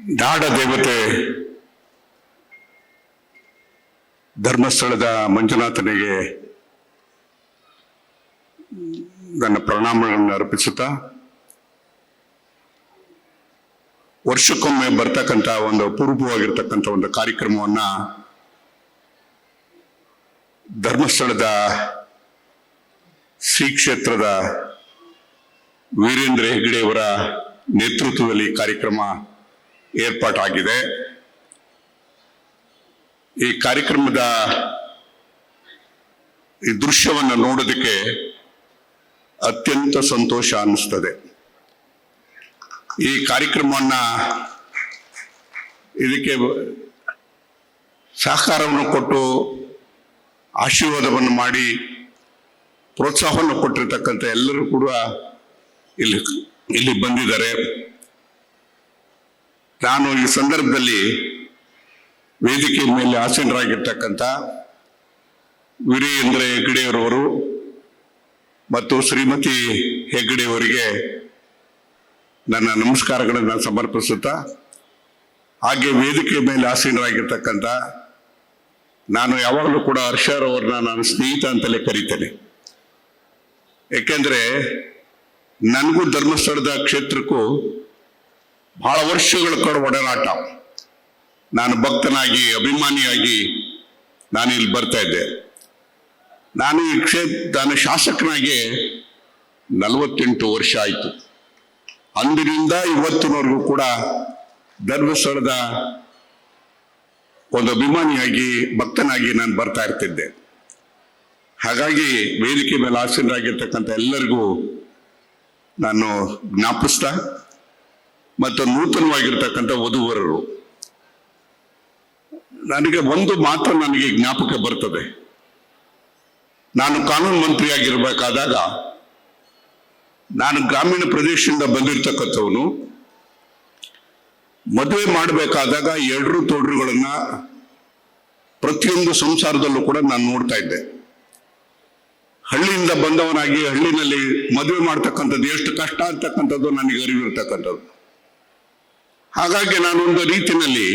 ನಾಡ ದೇವತೆ. ಧರ್ಮಸ್ಥಳದ ಮಂಜುನಾಥನಿಗೆ ನನ್ನ ಪ್ರಣಾಮಗಳನ್ನು ಅರ್ಪಿಸುತ್ತಾ, ವರ್ಷಕ್ಕೊಮ್ಮೆ ಬರ್ತಕ್ಕಂಥ ಒಂದು ಅಪೂರ್ವವಾಗಿರ್ತಕ್ಕಂಥ ಒಂದು ಕಾರ್ಯಕ್ರಮವನ್ನ ಧರ್ಮಸ್ಥಳದ ಶ್ರೀ ಕ್ಷೇತ್ರದ ವೀರೇಂದ್ರ ಹೆಗ್ಡೆಯವರ ನೇತೃತ್ವದಲ್ಲಿ ಕಾರ್ಯಕ್ರಮ ಏರ್ಪಾಟಾಗಿದೆ. ಈ ಕಾರ್ಯಕ್ರಮದ ಈ ದೃಶ್ಯವನ್ನು ನೋಡೋದಕ್ಕೆ ಅತ್ಯಂತ ಸಂತೋಷ ಅನ್ನಿಸ್ತದೆ. ಈ ಕಾರ್ಯಕ್ರಮವನ್ನ ಇದಕ್ಕೆ ಸಹಕಾರವನ್ನು ಕೊಟ್ಟು ಆಶೀರ್ವಾದವನ್ನು ಮಾಡಿ ಪ್ರೋತ್ಸಾಹವನ್ನು ಕೊಟ್ಟಿರ್ತಕ್ಕಂಥ ಎಲ್ಲರೂ ಕೂಡ ಇಲ್ಲಿ ಇಲ್ಲಿ ಬಂದಿದ್ದಾರೆ. ನಾನು ಈ ಸಂದರ್ಭದಲ್ಲಿ ವೇದಿಕೆ ಮೇಲೆ ಆಸೀನರಾಗಿರ್ತಕ್ಕಂಥ ವೀರೇಂದ್ರ ಹೆಗ್ಗಡೆಯವರವರು ಮತ್ತು ಶ್ರೀಮತಿ ಹೆಗ್ಗಡೆಯವರಿಗೆ ನನ್ನ ನಮಸ್ಕಾರಗಳನ್ನು ಸಮರ್ಪಿಸುತ್ತಾ, ಹಾಗೆ ವೇದಿಕೆ ಮೇಲೆ ಆಸೀನರಾಗಿರ್ತಕ್ಕಂಥ ನಾನು ಯಾವಾಗಲೂ ಕೂಡ ಹರ್ಷರ್ ಅವ್ರನ್ನ ನಾನು ಸ್ನೇಹಿತ ಅಂತಲೇ ಕರೀತೇನೆ. ಏಕೆಂದರೆ ನನಗೂ ಧರ್ಮಸ್ಥಳದ ಕ್ಷೇತ್ರಕ್ಕೂ ಬಹಳ ವರ್ಷಗಳ ಕಡೆ ಒಡನಾಟ. ನಾನು ಭಕ್ತನಾಗಿ, ಅಭಿಮಾನಿಯಾಗಿ ನಾನು ಇಲ್ಲಿ ಬರ್ತಾ ಇದ್ದೆ. ನಾನು ಈ ಕ್ಷೇತ್ರ ನಾನು ಶಾಸಕನಾಗಿ ನಲವತ್ತೆಂಟು ವರ್ಷ ಆಯಿತು. ಅಂದಿನಿಂದ ಇವತ್ತಿನವರೆಗೂ ಕೂಡ ಧರ್ಮಸ್ಥಳದ ಒಂದು ಅಭಿಮಾನಿಯಾಗಿ, ಭಕ್ತನಾಗಿ ನಾನು ಬರ್ತಾ ಇರ್ತಿದ್ದೆ. ಹಾಗಾಗಿ ವೇದಿಕೆ ಮೇಲೆ ಆಸೀನರಾಗಿರ್ತಕ್ಕಂಥ ಎಲ್ಲರಿಗೂ ನಾನು ಜ್ಞಾಪಿಸ್ತಾ ಮತ್ತು ನೂತನವಾಗಿರ್ತಕ್ಕಂಥ ವಧುವರರು. ನನಗೆ ಒಂದು ಮಾತ್ರ ನನಗೆ ಜ್ಞಾಪಕ ಬರ್ತದೆ. ನಾನು ಕಾನೂನು ಮಂತ್ರಿಯಾಗಿರ್ಬೇಕಾದಾಗ ನಾನು ಗ್ರಾಮೀಣ ಪ್ರದೇಶದಿಂದ ಬಂದಿರತಕ್ಕಂಥವನು. ಮದುವೆ ಮಾಡಬೇಕಾದಾಗ ಎರಡರು ತೋಡ್ರುಗಳನ್ನ ಪ್ರತಿಯೊಂದು ಸಂಸಾರದಲ್ಲೂ ಕೂಡ ನಾನು ನೋಡ್ತಾ ಇದ್ದೆ. ಹಳ್ಳಿಯಿಂದ ಬಂದವನಾಗಿ ಹಳ್ಳಿನಲ್ಲಿ ಮದುವೆ ಮಾಡ್ತಕ್ಕಂಥದ್ದು ಎಷ್ಟು ಕಷ್ಟ ಅಂತಕ್ಕಂಥದ್ದು ನನಗೆ ಅರಿವಿರ್ತಕ್ಕಂಥದ್ದು. ಹಾಗಾಗಿ ನಾನೊಂದು ರೀತಿನಲ್ಲಿ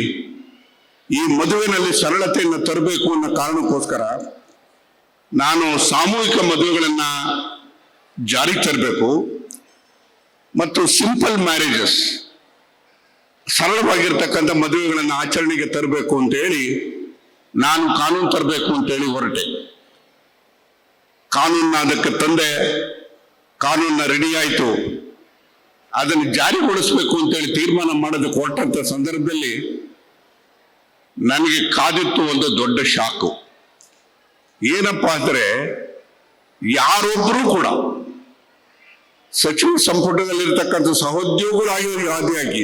ಈ ಮದುವೆನಲ್ಲಿ ಸರಳತೆಯನ್ನು ತರಬೇಕು ಅನ್ನೋ ಕಾರಣಕ್ಕೋಸ್ಕರ ನಾನು ಸಾಮೂಹಿಕ ಮದುವೆಗಳನ್ನ ಜಾರಿ ತರಬೇಕು ಮತ್ತು ಸಿಂಪಲ್ ಮ್ಯಾರೇಜಸ್, ಸರಳವಾಗಿರ್ತಕ್ಕಂಥ ಮದುವೆಗಳನ್ನು ಆಚರಣೆಗೆ ತರಬೇಕು ಅಂತ ಹೇಳಿ ನಾನು ಕಾನೂನು ತರಬೇಕು ಅಂತೇಳಿ ಹೊರಟೆ. ಕಾನೂನು ಅದಕ್ಕೆ ತಂದೆ ಕಾನೂನ ರೆಡಿ ಆಯಿತು. ಅದನ್ನು ಜಾರಿಗೊಳಿಸಬೇಕು ಅಂತೇಳಿ ತೀರ್ಮಾನ ಮಾಡೋದು ಕೊಟ್ಟಂಥ ಸಂದರ್ಭದಲ್ಲಿ ನನಗೆ ಕಾದಿತ್ತು ಒಂದು ದೊಡ್ಡ ಶಾಕು. ಏನಪ್ಪ ಅಂದ್ರೆ ಯಾರೊಬ್ಬರೂ ಕೂಡ ಸಚಿವ ಸಂಪುಟದಲ್ಲಿರ್ತಕ್ಕಂಥ ಸಹೋದ್ಯೋಗಿಗಳಾಗಿ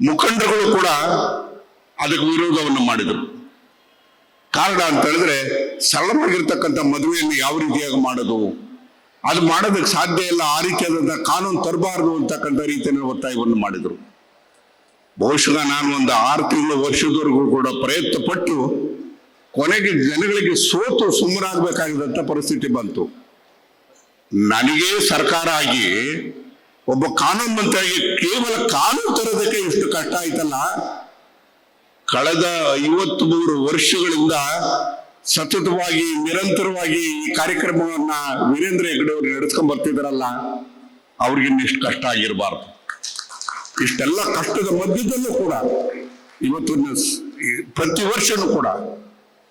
ಮುಖಂಡರುಗಳು ಕೂಡ ಅದಕ್ಕೆ ವಿರೋಧವನ್ನು ಮಾಡಿದರು. ಕಾರಣ ಅಂತ ಹೇಳಿದ್ರೆ ಸರಳವಾಗಿರ್ತಕ್ಕಂಥ ಮದುವೆಯನ್ನು ಯಾವ ರೀತಿಯಾಗಿ ಮಾಡೋದು? ಅದು ಮಾಡೋದಕ್ಕೆ ಸಾಧ್ಯ ಇಲ್ಲ. ಆ ರೀತಿಯಾದಂಥ ಕಾನೂನು ತರಬಾರದು ಅಂತಕ್ಕಂಥ ರೀತಿಯಲ್ಲಿ ಒತ್ತಾಯವನ್ನು ಮಾಡಿದರು. ಬಹುಶಃ ನಾನು ಒಂದು ಆರು ತಿಂಗಳು ವರ್ಷದವರೆಗೂ ಕೂಡ ಪ್ರಯತ್ನ ಪಟ್ಟು ಕೊನೆಗೆ ಜನಗಳಿಗೆ ಸೋತು ಸುಮ್ಮನಾಗಬೇಕಾಗಿದ್ದಂಥ ಪರಿಸ್ಥಿತಿ ಬಂತು. ನನಗೆ ಸರ್ಕಾರ ಆಗಿ ಒಬ್ಬ ಕಾನೂನು ಮಂತ್ರಿಯಾಗಿ ಕೇವಲ ಕಾನೂನು ತರೋದಕ್ಕೆ ಇಷ್ಟು ಕಷ್ಟ ಆಯ್ತಲ್ಲ. ಕಳೆದ ಐವತ್ತು ಮೂರು ವರ್ಷಗಳಿಂದ ಸತತವಾಗಿ, ನಿರಂತರವಾಗಿ ಈ ಕಾರ್ಯಕ್ರಮವನ್ನ ವೀರೇಂದ್ರ ಹೆಗ್ಗಡೆ ಅವರು ನಡೆಸ್ಕೊಂಡ್ ಬರ್ತಿದಾರಲ್ಲ, ಅವ್ರಿಗೆ ಇಷ್ಟು ಕಷ್ಟ ಆಗಿರಬಾರ್ದು. ಇಷ್ಟೆಲ್ಲ ಕಷ್ಟದ ಮಧ್ಯದಲ್ಲೂ ಕೂಡ, ಇವತ್ತು ಪ್ರತಿ ವರ್ಷನೂ ಕೂಡ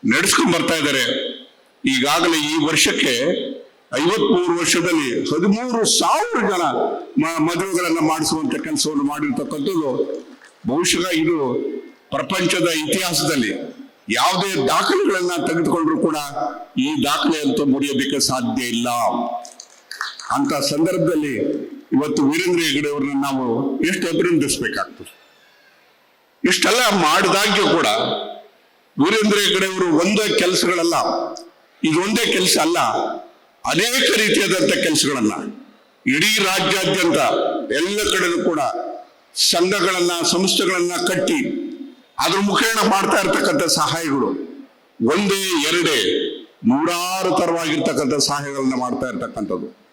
ನಡೆಸ್ಕೊಂಡ್ ಬರ್ತಾ ಇದ್ದಾರೆ ಈಗಾಗಲೇ ಈ ವರ್ಷಕ್ಕೆ ಐವತ್ಮೂರು ವರ್ಷದಲ್ಲಿ ಹದಿಮೂರು ಸಾವಿರ ಜನ ಮದುವೆಗಳನ್ನ ಮಾಡಿಸುವಂತ ಕೆಲಸವನ್ನು ಮಾಡಿರ್ತಕ್ಕಂಥದ್ದು, ಬಹುಶಃ ಇದು ಪ್ರಪಂಚದ ಇತಿಹಾಸದಲ್ಲಿ ಯಾವುದೇ ದಾಖಲೆಗಳನ್ನ ತೆಗೆದುಕೊಂಡ್ರು ಕೂಡ ಈ ದಾಖಲೆ ಅಂತೂ ಮುರಿಯೋದಕ್ಕೆ ಸಾಧ್ಯ ಇಲ್ಲ. ಅಂತ ಸಂದರ್ಭದಲ್ಲಿ ಇವತ್ತು ವೀರೇಂದ್ರ ಹೆಗಡೆ ಅವ್ರನ್ನ ನಾವು ಎಷ್ಟು ಅಭಿನಂದಿಸ್ಬೇಕಾಗ್ತದೆ. ಇಷ್ಟೆಲ್ಲ ಮಾಡಿದಾಗ್ಯೂ ಕೂಡ ವೀರೇಂದ್ರ ಹೆಗಡೆ ಒಂದೇ ಕೆಲಸಗಳಲ್ಲ ಇದೊಂದೇ ಕೆಲಸ ಅಲ್ಲ, ಅನೇಕ ರೀತಿಯಾದಂಥ ಕೆಲಸಗಳನ್ನ ಇಡೀ ರಾಜ್ಯಾದ್ಯಂತ ಎಲ್ಲ ಕಡೆನೂ ಕೂಡ ಸಂಘಗಳನ್ನ, ಸಂಸ್ಥೆಗಳನ್ನ ಕಟ್ಟಿ ಅದ್ರ ಮುಖೇಣ ಮಾಡ್ತಾ ಇರ್ತಕ್ಕಂಥ ಸಹಾಯಗಳು. ಒಂದೇ, ಎರಡೇ, ನೂರಾರು ತರವಾಗಿರ್ತಕ್ಕಂಥ ಸಹಾಯಗಳನ್ನ ಮಾಡ್ತಾ ಇರ್ತಕ್ಕಂಥದ್ದು.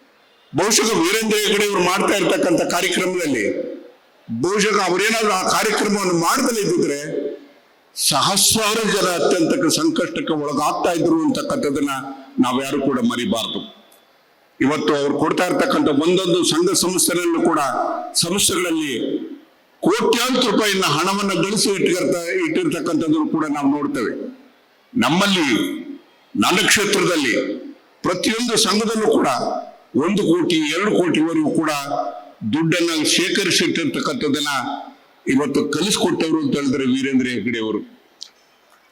ಬಹುಶಃ ವೀರೇಂದ್ರ ಹೆಗಡೆ ಅವರು ಮಾಡ್ತಾ ಇರ್ತಕ್ಕಂಥ ಕಾರ್ಯಕ್ರಮದಲ್ಲಿ, ಬಹುಶಃ ಅವರೇನಾದ್ರೂ ಆ ಕಾರ್ಯಕ್ರಮವನ್ನು ಮಾಡದಲ್ಲೇ ಇದ್ದಿದ್ರೆ, ಸಹಸ್ರಾರು ಜನ ಅತ್ಯಂತ ಸಂಕಷ್ಟಕ್ಕೆ ಒಳಗಾಗ್ತಾ ಇದ್ರು ಅಂತಕ್ಕಂಥದ್ದನ್ನ ನಾವ್ಯಾರು ಕೂಡ ಮರಿಬಾರದು. ಇವತ್ತು ಅವ್ರು ಕೊಡ್ತಾ ಇರ್ತಕ್ಕಂಥ ಒಂದೊಂದು ಸಂಘ ಸಂಸ್ಥೆಗಳಲ್ಲೂ ಕೂಡ ಸಂಸ್ಥೆಗಳಲ್ಲಿ ಕೋಟ್ಯಾಂತರ ರೂಪಾಯಿನ ಹಣವನ್ನು ಗಳಿಸಿ ಇಟ್ಟಿರ್ತ ಇಟ್ಟಿರ್ತಕ್ಕಂಥದ್ದು ಕೂಡ ನಾವು ನೋಡ್ತೇವೆ. ನಮ್ಮಲ್ಲಿ, ನನ್ನ ಕ್ಷೇತ್ರದಲ್ಲಿ ಪ್ರತಿಯೊಂದು ಸಂಘದಲ್ಲೂ ಕೂಡ ಒಂದು ಕೋಟಿ, ಎರಡು ಕೋಟಿವರೆಗೂ ಕೂಡ ದುಡ್ಡನ್ನ ಶೇಖರಿಸಿಟ್ಟಿರ್ತಕ್ಕಂಥದ್ದನ್ನ ಇವತ್ತು ಕಲಿಸ್ಕೊಟ್ಟವರು ಅಂತ ಹೇಳಿದ್ರೆ ವೀರೇಂದ್ರ ಹೆಗ್ಗಡೆ ಅವರು.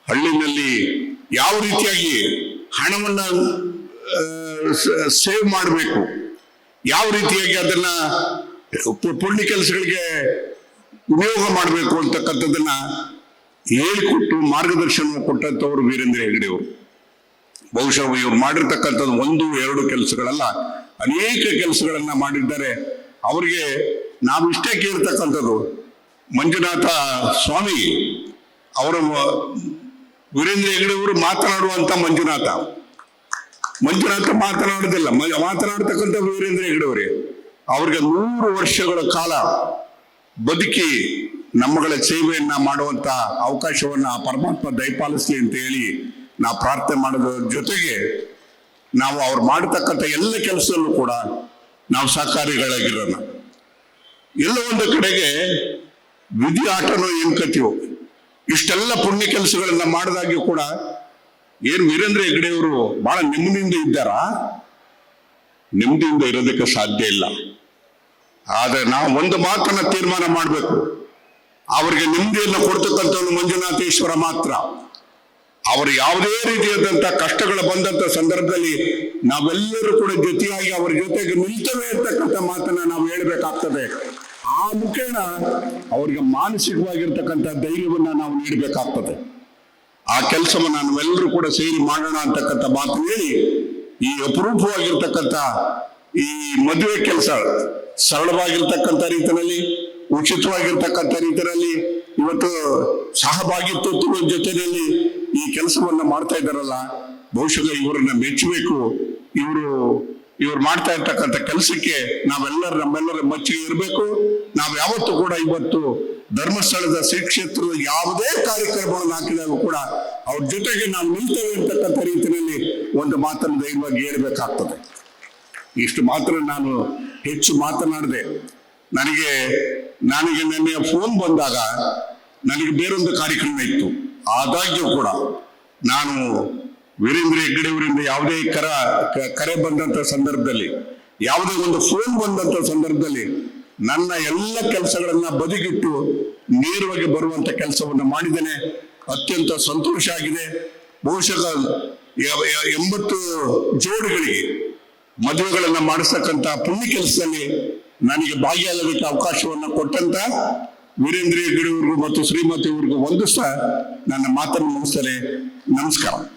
ಹಳ್ಳಿನಲ್ಲಿ ಯಾವ ರೀತಿಯಾಗಿ ಹಣವನ್ನ ಸೇವ್ ಮಾಡಬೇಕು, ಯಾವ ರೀತಿಯಾಗಿ ಅದನ್ನ ಪುಣ್ಯ ಕೆಲಸಗಳಿಗೆ ವಿನಿಯೋಗ ಮಾಡಬೇಕು ಅಂತಕ್ಕಂಥದ್ದನ್ನ ಹೇಳಿಕೊಟ್ಟು ಮಾರ್ಗದರ್ಶನ ಕೊಟ್ಟಂತವರು ವೀರೇಂದ್ರ ಹೆಗಡೆ ಅವರು ಬಹುಶಃ ಇವ್ರು ಮಾಡಿರ್ತಕ್ಕಂಥದ್ದು ಒಂದು, ಎರಡು ಕೆಲಸಗಳಲ್ಲ. ಅನೇಕ ಕೆಲಸಗಳನ್ನ ಮಾಡಿದ್ದಾರೆ. ಅವರಿಗೆ ನಾವು ಇಷ್ಟೇ ಕೇಳ್ತಕ್ಕಂಥದ್ದು. ಮಂಜುನಾಥ ಸ್ವಾಮಿ ಅವರ ವೀರೇಂದ್ರ ಹೆಗಡೆ ಅವರು ಮಾತನಾಡುವಂತ ಮಂಜುನಾಥ. ಮಂಜುನಾಥ ಮಾತನಾಡುದಿಲ್ಲ. ಮಾತನಾಡ್ತಕ್ಕಂಥ ವೀರೇಂದ್ರ ಹೆಗಡೆ ಅವರೇ. ಅವ್ರಿಗೆ ನೂರು ವರ್ಷಗಳ ಕಾಲ ಬದುಕಿ ನಮ್ಮಗಳ ಸೇವೆಯನ್ನ ಮಾಡುವಂತ ಅವಕಾಶವನ್ನ ಪರಮಾತ್ಮ ದಯಪಾಲಿಸ್ಲಿ ಅಂತ ಹೇಳಿ ನಾವು ಪ್ರಾರ್ಥನೆ ಮಾಡೋದ್ರ ಜೊತೆಗೆ ನಾವು ಅವ್ರು ಮಾಡತಕ್ಕಂಥ ಎಲ್ಲ ಕೆಲಸದಲ್ಲೂ ಕೂಡ ನಾವು ಸಹಕಾರಿಗಳಾಗಿರೋಣ. ಎಲ್ಲ ಒಂದು ಕಡೆಗೆ ವಿಧಿ ಆಟನೋ ಏನ್ ಕತೀವೋ ಇಷ್ಟೆಲ್ಲ ಪುಣ್ಯ ಕೆಲಸಗಳನ್ನ ಮಾಡಿದಾಗ್ಯೂ ಕೂಡ ಏನ್ ವೀರೇಂದ್ರ ಹೆಗ್ಡೆಯವರು ಬಹಳ ನೆಮ್ಮದಿಯಿಂದ ಇದ್ದಾರಾ? ನೆಮ್ಮದಿಯಿಂದ ಇರೋದಕ್ಕೆ ಸಾಧ್ಯ ಇಲ್ಲ. ಆದ್ರೆ ನಾವು ಒಂದು ಮಾತನ್ನ ತೀರ್ಮಾನ ಮಾಡಬೇಕು. ಅವರಿಗೆ ನೆಮ್ಮದಿಯನ್ನು ಕೊಡ್ತಕ್ಕಂಥವ್ರು ಮಂಜುನಾಥೇಶ್ವರ ಮಾತ್ರ. ಅವರು ಯಾವುದೇ ರೀತಿಯಾದಂಥ ಕಷ್ಟಗಳು ಬಂದಂತ ಸಂದರ್ಭದಲ್ಲಿ ನಾವೆಲ್ಲರೂ ಕೂಡ ಜೊತೆಯಾಗಿ ಅವರ ಜೊತೆಗೆ ನಿಲ್ತೇವೆ ಇರ್ತಕ್ಕಂಥ ಮಾತನ್ನ ನಾವು ಹೇಳ್ಬೇಕಾಗ್ತದೆ. ಆ ಮುಖೇಣ ಅವರಿಗೆ ಮಾನಸಿಕವಾಗಿರ್ತಕ್ಕಂಥ ಧೈರ್ಯವನ್ನ ನಾವು ನೀಡಬೇಕಾಗ್ತದೆ. ಆ ಕೆಲಸವನ್ನ ನಾವೆಲ್ಲರೂ ಕೂಡ ಸೇರಿ ಮಾಡೋಣ ಅಂತಕ್ಕಂಥ ಮಾತು ಹೇಳಿ ಈ ಅಪರೂಪವಾಗಿರ್ತಕ್ಕಂಥ ಈ ಮದುವೆ ಕೆಲಸ ಸರಳವಾಗಿರ್ತಕ್ಕಂಥ ರೀತಿಯಲ್ಲಿ, ಉಚಿತವಾಗಿರ್ತಕ್ಕಂಥ ರೀತಿಯಲ್ಲಿ, ಇವತ್ತು ಸಹಭಾಗಿತ್ವ ಜೊತೆಯಲ್ಲಿ ಈ ಕೆಲಸವನ್ನ ಮಾಡ್ತಾ ಇದ್ದಾರಲ್ಲ, ಬಹುಶಃ ಇವರನ್ನ ಮೆಚ್ಚಬೇಕು. ಇವರು, ಇವ್ರು ಮಾಡ್ತಾ ಇರ್ತಕ್ಕಂಥ ಕೆಲಸಕ್ಕೆ ನಾವೆಲ್ಲರ ನಮ್ಮೆಲ್ಲರ ಮೆಚ್ಚುಗೆ ಇರಬೇಕು. ನಾವು ಯಾವತ್ತೂ ಕೂಡ ಇವತ್ತು ಧರ್ಮಸ್ಥಳದ ಶ್ರೀ ಕ್ಷೇತ್ರದ ಯಾವುದೇ ಕಾರ್ಯಕ್ರಮಗಳನ್ನು ಹಾಕಿದಾಗ ಕೂಡ ಅವ್ರ ಜೊತೆಗೆ ನಾವು ನಿಲ್ತೇವೆ ಅಂತಕ್ಕಂಥ ರೀತಿಯಲ್ಲಿ ಒಂದು ಮಾತನ್ನು ಧೈರ್ಯವಾಗಿ ಹೇಳ್ಬೇಕಾಗ್ತದೆ. ಇಷ್ಟು ಮಾತ್ರ ನಾನು ಹೆಚ್ಚು ಮಾತನಾಡದೆ. ನನಗೆ ನನಗೆ ನಿನ್ನೆ ಫೋನ್ ಬಂದಾಗ ನನಗೆ ಬೇರೊಂದು ಕಾರ್ಯಕ್ರಮ ಇತ್ತು. ಆದಾಗ್ಯೂ ಕೂಡ ನಾನು ವೀರೇಂದ್ರ ಹೆಗ್ಗಡೆ ಅವರಿಂದ ಯಾವುದೇ ಕರ, ಕರೆ ಬಂದಂತ ಸಂದರ್ಭದಲ್ಲಿ, ಯಾವುದೇ ಒಂದು ಫೋನ್ ಬಂದಂತ ಸಂದರ್ಭದಲ್ಲಿ ನನ್ನ ಎಲ್ಲ ಕೆಲಸಗಳನ್ನ ಬದಿಗಿಟ್ಟು ನೇರವಾಗಿ ಬರುವಂತ ಕೆಲಸವನ್ನು ಮಾಡಿದ್ದೇನೆ. ಅತ್ಯಂತ ಸಂತೋಷ ಆಗಿದೆ. ಬಹುಶಃ ಎಂಬತ್ತು ಜೋಡಿಗಳಿಗೆ ಮದುವೆಗಳನ್ನ ಮಾಡಿಸ್ತಕ್ಕಂತ ಪುಣ್ಯ ಕೆಲಸದಲ್ಲಿ ನನಗೆ ಭಾಗಿಯಾಗಲಿಕ್ಕೆ ಅವಕಾಶವನ್ನ ಕೊಟ್ಟಂತ ವೀರೇಂದ್ರ ಗಿಡವರ್ಗು ಮತ್ತು ಶ್ರೀಮತಿ ಅವ್ರಿಗೂ ಒಂದು ಸಹ ನನ್ನ ಮಾತನ್ನು ಮುಗಿಸ್ತಾರೆ ನಮಸ್ಕಾರ.